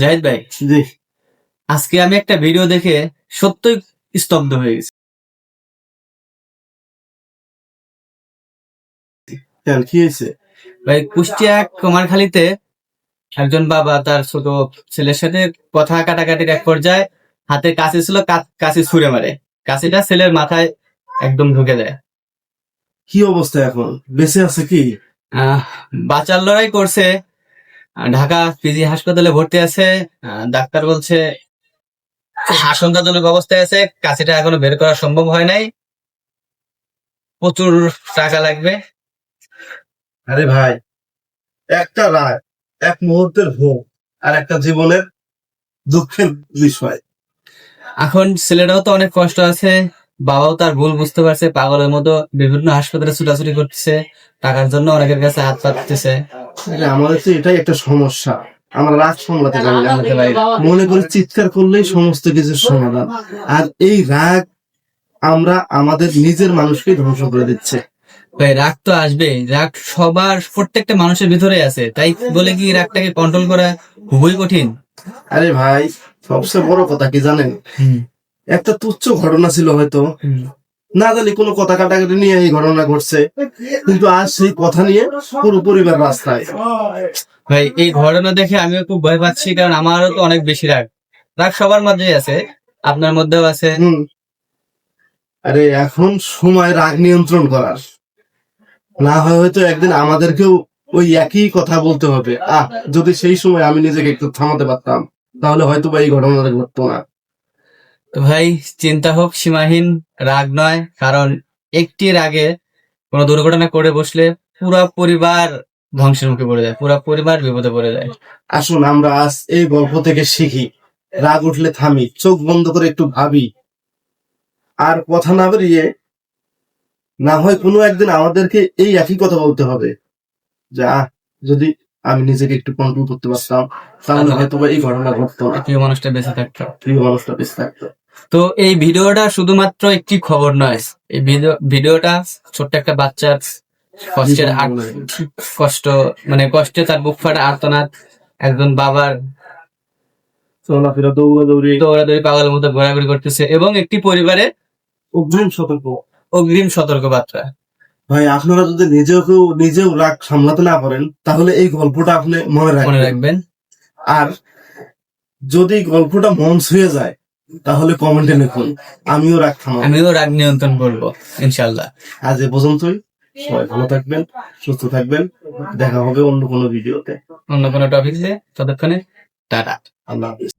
জাহিদ ভাই জি। আজকে আমি একটা ভিডিও দেখে সত্যই স্তব্ধ হয়ে গেছি। কি হয়েছে? ভাই কুষ্টিয়া কুমারখালীতে একজন বাবা তার ছোট ছেলের সাথে কথা কাটাকাটির এক পর্যায়ে হাতে কাশি ছিল কা- কাশি ছুঁড়ে মারে। কাশিটা ছেলের মাথায় একদম ঢুকে দেয় কি অবস্থা এখন? বেঁচে আছে কি? আহ, বাঁচার লড়াই করছে ঢাকা পিজি হাসপাতালে ভর্তি আছে। ডাক্তার বলছে আশঙ্কাজনক অবস্থায় আছে কাশিটা এখনও বের করা সম্ভব হয় নাই। প্রচুর টাকা লাগবে। আরে ভাই একটা রায় এক মুহূর্তের ভোগ আর একটা জীবনের দুঃখের বিষয়। এখন ছেলেটাও তো অনেক কষ্ট আছে বাবাও তার ভুল বুঝতে পারছে পাগলের মতো বিভিন্ন হাসপাতালে ছুটাছুটি করতেছে টাকার জন্য অনেকের কাছে হাত পাততেছে। আমাদের তো এটাই একটা সমস্যা। আমরা রাগ সামলাতে ভাই মনে করি চিৎকার করলেই সমস্ত কিছুর সমাধান। আর এই রাগ আমরা আমাদের নিজের মানুষকে ধ্বংস করে দিচ্ছে। ভাই রাগ তো আসবেই। রাগ সবার প্রত্যেকটা মানুষের ভিতরে আছে। তাই বলে কি রাগটাকে কন্ট্রোল করা খুবই কঠিন। আরে ভাই সবচেয়ে বড় কথা কি জানেন? একটা তুচ্ছ ঘটনা ছিল হয়তো। না জানি কোনো কথা কাটাকাটি নিয়ে এই ঘটনা ঘটছে কিন্তু আজ সেই কথা নিয়ে পুরো পরিবার রাস্তায়। ভাই এই ঘটনা দেখে আমিও খুব ভয় পাচ্ছি কারণ আমারও তো অনেক বেশি রাগ। রাগ সবার মধ্যেই আছে আপনার মধ্যেও আছে। আরে এখন সময় রাগ নিয়ন্ত্রণ করার। না হয় হয়তো একদিন আমাদেরকেও ওই একই কথা বলতে হবে। আহ যদি সেই সময় আমি নিজেকে একটু থামাতে পারতাম তাহলে হয়তো বা এই ঘটনাটা ঘটতো না। ভাই চিন্তা হোক সীমাহীন রাগ নয় কারণ একটি রাগে কোনো দুর্ঘটনা করে বসলে পুরা পরিবার ধ্বংসের মুখে পড়ে যায় পুরা পরিবার বিপদে পড়ে যায়। আসুন আমরা আজ এই গল্প থেকে শিখি। রাগ উঠলে থামি চোখ বন্ধ করে একটু ভাবি। আর কথা না বেরিয়ে না হয় কোনো একদিন আমাদেরকে এই একই কথা বলতে হবে। যে আহ যদি আমি নিজেকে একটু কন্ট্রোল করতে পারতাম তাহলে হয়তো বা এই ঘটনা ঘটতো না। প্রিয় মানুষটা বেঁচে থাকতো। প্রিয় মানুষটা বেঁচে থাকতো। তো এই ভিডিওটা শুধুমাত্র একটি খবর নয় এই ভিডিওটা ছোট্ট একটা বাচ্চার কষ্টের কষ্ট মানে কষ্টে তার বুক ফাটা আর্তনাদ একজন বাবার চলাফেরা দৌড়াদৌড়ি। দৌড়াদৌড়ি পাগলের মতো ঘোরাঘুরি করতেছে এবং একটি পরিবারে অগ্রিম সতর্ক। অগ্রিম সতর্ক বার্তা ভাই আপনারা যদি নিজেও নিজেও রাগ সামলাতে না পারেন তাহলে এই গল্পটা আপনি মনে রাখবেন। রাখবেন। আর যদি গল্পটা মন ছুঁয়ে যায় তাহলে কমেন্টে লিখুন। আমিও রাগ থামাবো। আমিও রাগ নিয়ন্ত্রণ করব ইনশাল্লাহ। আজ এ পর্যন্তই। সবাই ভালো থাকবেন সুস্থ থাকবেন। দেখা হবে অন্য কোনো ভিডিওতে। অন্য কোনো টপিক ততক্ষণে টাটা। আল্লাহ হাফিজ।